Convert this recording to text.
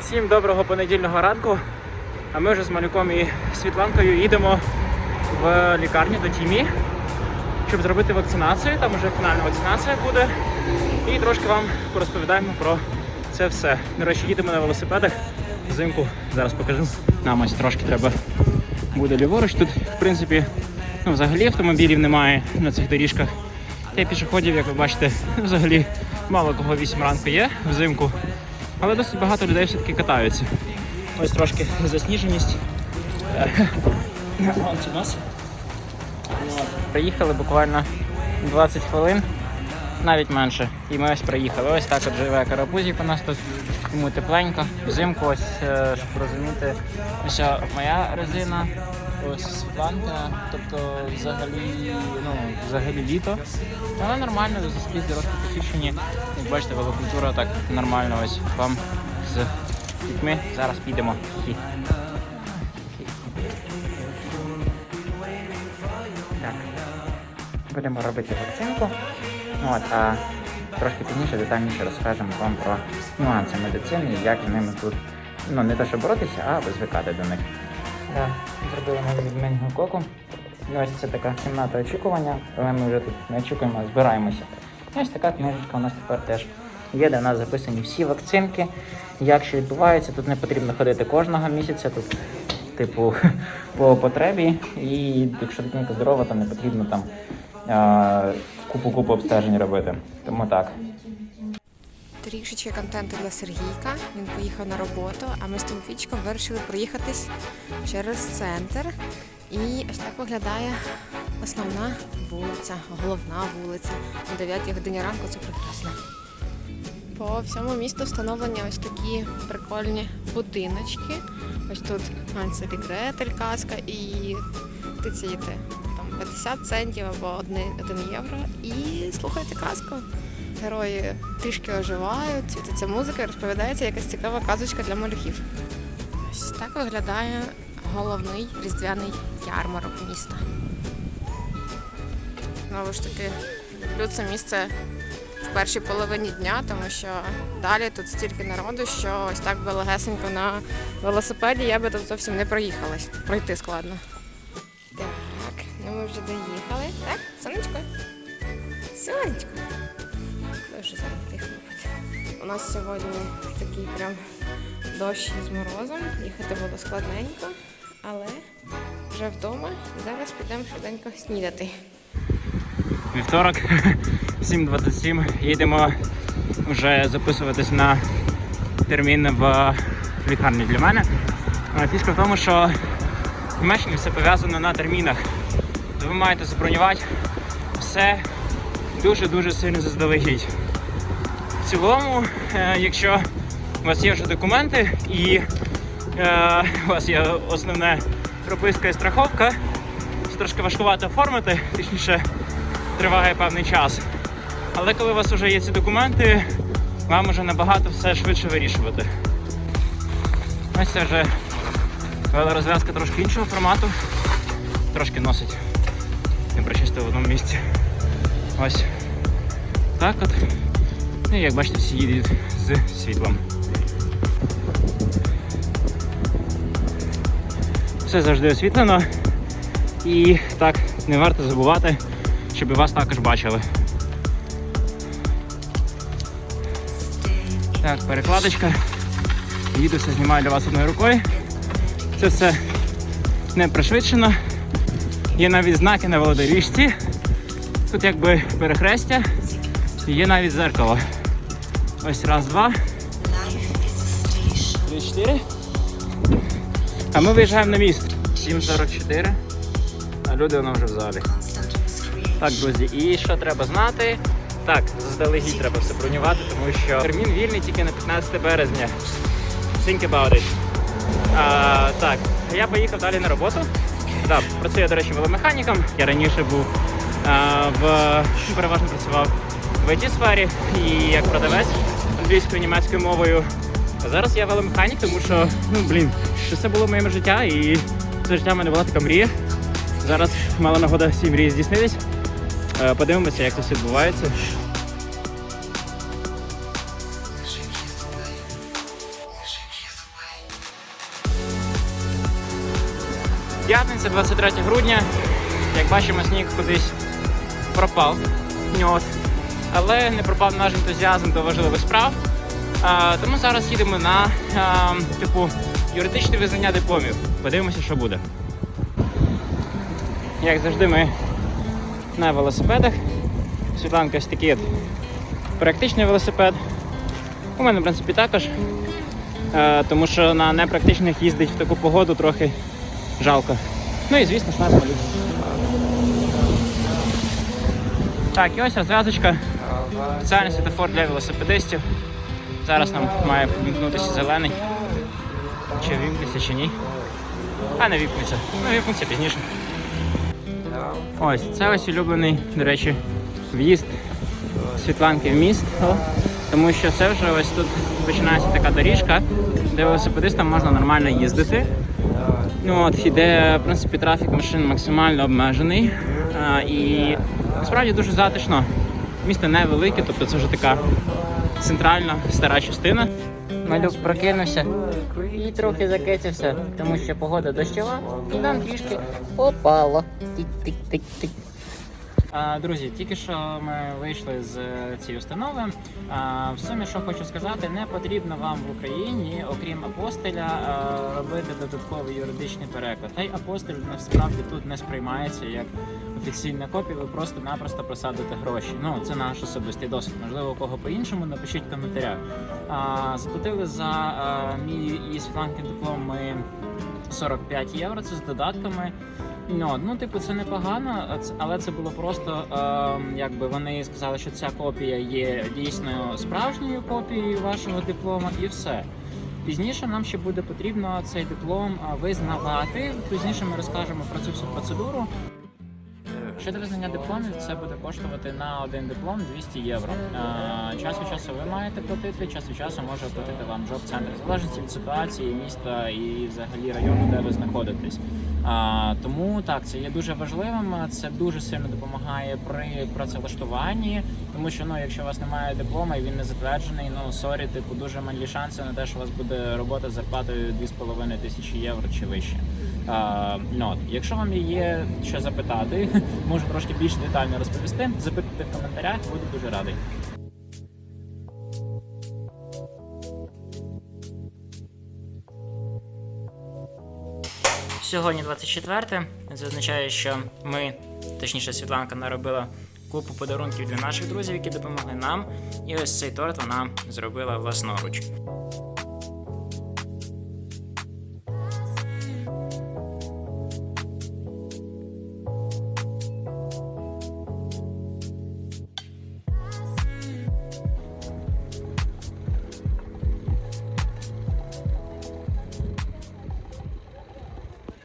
Всім доброго понедільного ранку. А ми вже з малюком і Світланкою їдемо в лікарню до Тімі, щоб зробити вакцинацію. Там вже фінальна вакцинація буде. І трошки вам порозповідаємо про це все. До речі, їдемо на велосипедах взимку. Зараз покажу. Нам ось трошки треба буде ліворуч. Тут, в принципі, ну, взагалі автомобілів немає на цих доріжках. Та й пішоходів, як ви бачите, взагалі мало кого 8 ранку є взимку. Але досить багато людей все-таки катаються. Ось трошки засніженість. Е. Приїхали буквально 20 хвилин, навіть менше. І ми ось приїхали. Ось так от живе карапузик у нас тут. Йому тепленько. Взимку ось, е, щоб розуміти, ось моя резина, ось Світланка, тобто взагалі, ну, взагалі літо. Але нормально, заскрізь дорожки почищені. Як бачите, велокультура так нормально ось вам з дітьми. Зараз підемо. Будемо робити вакцинку. От, а трошки пізніше детальніше розкажемо вам про нюанси медицини і як з ними тут ну не те, що боротися, а звикати до них. Да, зробили ми від менінгококу. І ось це така кімната очікування, але ми вже тут не очікуємо, а збираємося. Ось така книжечка у нас тепер теж є, де в нас записані всі вакцинки, як що відбувається. Тут не потрібно ходити кожного місяця. Тут типу, по потребі. І якщо дитинка здорова, то не потрібно там купу-купу обстежень робити. Тому так. Трішечки контенту для Сергійка. Він поїхав на роботу, а ми з Тимофійчиком вирішили проїхатись через центр. І ось так виглядає основна вулиця, головна вулиця. О 9 годині ранку це прекрасно. По всьому місту встановлені ось такі прикольні будиночки. Ось тут Гансель Гретель казка і птиці там 50 центів або 1, 1 євро. І слухайте казку. Герої трішки оживають, світиться музика розповідається якась цікава казочка для малюків. Ось так виглядає головний різдвяний ярмарок міста. Знову ж таки, люблю це місце в першій половині дня, тому що далі тут стільки народу, що ось так би легесенько на велосипеді я би тут зовсім не проїхалась. Пройти складно. Так, ну ми вже доїхали. Так, сонечко? Сонечко. Дуже зайнятий хлопець. У нас сьогодні такий прям дощ з морозом. Їхати було складненько, але вже вдома зараз підемо швиденько снідати. Вівторок 7.27. Їдемо вже записуватись на термін в лікарні для мене. Фішка в тому, що в Німеччині все пов'язано на термінах. Ви маєте забронювати все дуже-дуже сильно заздалегідь. Цілому, е, якщо у вас є вже документи і е, у вас є основна прописка і страховка, це трошки важкувато оформити, точніше триває певний час. Але коли у вас вже є ці документи, вам вже набагато все швидше вирішувати. Ось це вже велорозв'язка трошки іншого формату. Трошки носить. Не причистив в одному місці. Ось. Так от. Ну і як бачите, всі їдуть з світлом. Все завжди освітлено. І так, не варто забувати, щоб вас також бачили. Так, перекладочка. Їду все знімаю для вас одною рукою. Це все не пришвидшено. Є навіть знаки на велодоріжці. Тут якби перехрестя. Є навіть зеркало. Ось раз, два. Три, чотири. А ми виїжджаємо на міст. 7.44. А люди воно вже в залі. Так, друзі, і що треба знати? Так, заздалегідь треба все бронювати, тому що термін вільний тільки на 15 березня. Think about it. А, так, я поїхав далі на роботу. Да, працюю, до речі, веломеханіком. Я раніше був а, в переважно працював в it сфері і як продавець англійською німецькою мовою. А зараз я веломеханік, тому що ну блін, що це було моє життя, і це життя в мене була така мрія. Зараз мала нагода всі мрії здійснились. Е, подивимося, як це все відбувається. П'ятниця, 23 грудня. Як бачимо, сніг кудись пропав. От. Але не пропав наш ентузіазм до важливих справ. Тому зараз їдемо на типу юридичне визнання дипломів. Подивимося, що буде. Як завжди, ми на велосипедах. Світланка такий практичний велосипед. У мене, в принципі, також. Тому що на непрактичних їздить в таку погоду трохи жалко. Ну і звісно ж нас малюк. Так, і ось розв'язочка. Спеціальний світофор для велосипедистів. Зараз нам має вімкнутися зелений. Чи вімкнеться, чи ні. А не вімкнеться. Ну, вімкнеться пізніше. Ось, це ось улюблений, до речі, в'їзд Світланки в міст. Тому що це вже ось тут починається така доріжка, де велосипедистам можна нормально їздити. Ну от, і де, в принципі, трафік машин максимально обмежений. А, і насправді дуже затишно. Місто невелике, тобто це вже така центральна стара частина. Малюк прокинувся і трохи закицявся, тому що погода дощова, і нам трішки попало. Тик-тик-тик-тик. Друзі, тільки що ми вийшли з е, цієї установи. В сумі, що хочу сказати, не потрібно вам в Україні, окрім апостиля, робити додатковий юридичний переклад. Та й апостиль насправді тут не сприймається як офіційна копія. Ви просто-напросто просадите гроші. Ну це наш особистий досвід. Можливо, у кого по-іншому, напишіть в коментарях. Заплатили за мій і Світланки диплом ми 45 євро. Це з додатками. Ну, ну, типу, це непогано, але це було просто е, якби вони сказали, що ця копія є дійсно справжньою копією вашого диплома, і все. Пізніше нам ще буде потрібно цей диплом визнавати. Пізніше ми розкажемо про цю всю процедуру. Щодо визнання дипломів, це буде коштувати на один диплом 200 євро. Час від часу ви маєте платити, час від часу може платити вам джоб-центр. Залежності від ситуації, міста і взагалі району, де ви знаходитесь. Тому так, це є дуже важливим. Це дуже сильно допомагає при працевлаштуванні, тому що ну, якщо у вас немає диплома і він не затверджений, ну сорі, типу дуже малі шанси на те, що у вас буде робота з зарплатою 2,5 тисячі євро чи вище. А, ну. Якщо вам є що запитати, можу трошки більш детально розповісти. Запитуйте в коментарях, буду дуже радий. Сьогодні 24 Це означає, що ми, точніше, Світланка наробила купу подарунків для наших друзів, які допомогли нам. І ось цей торт вона зробила власноруч.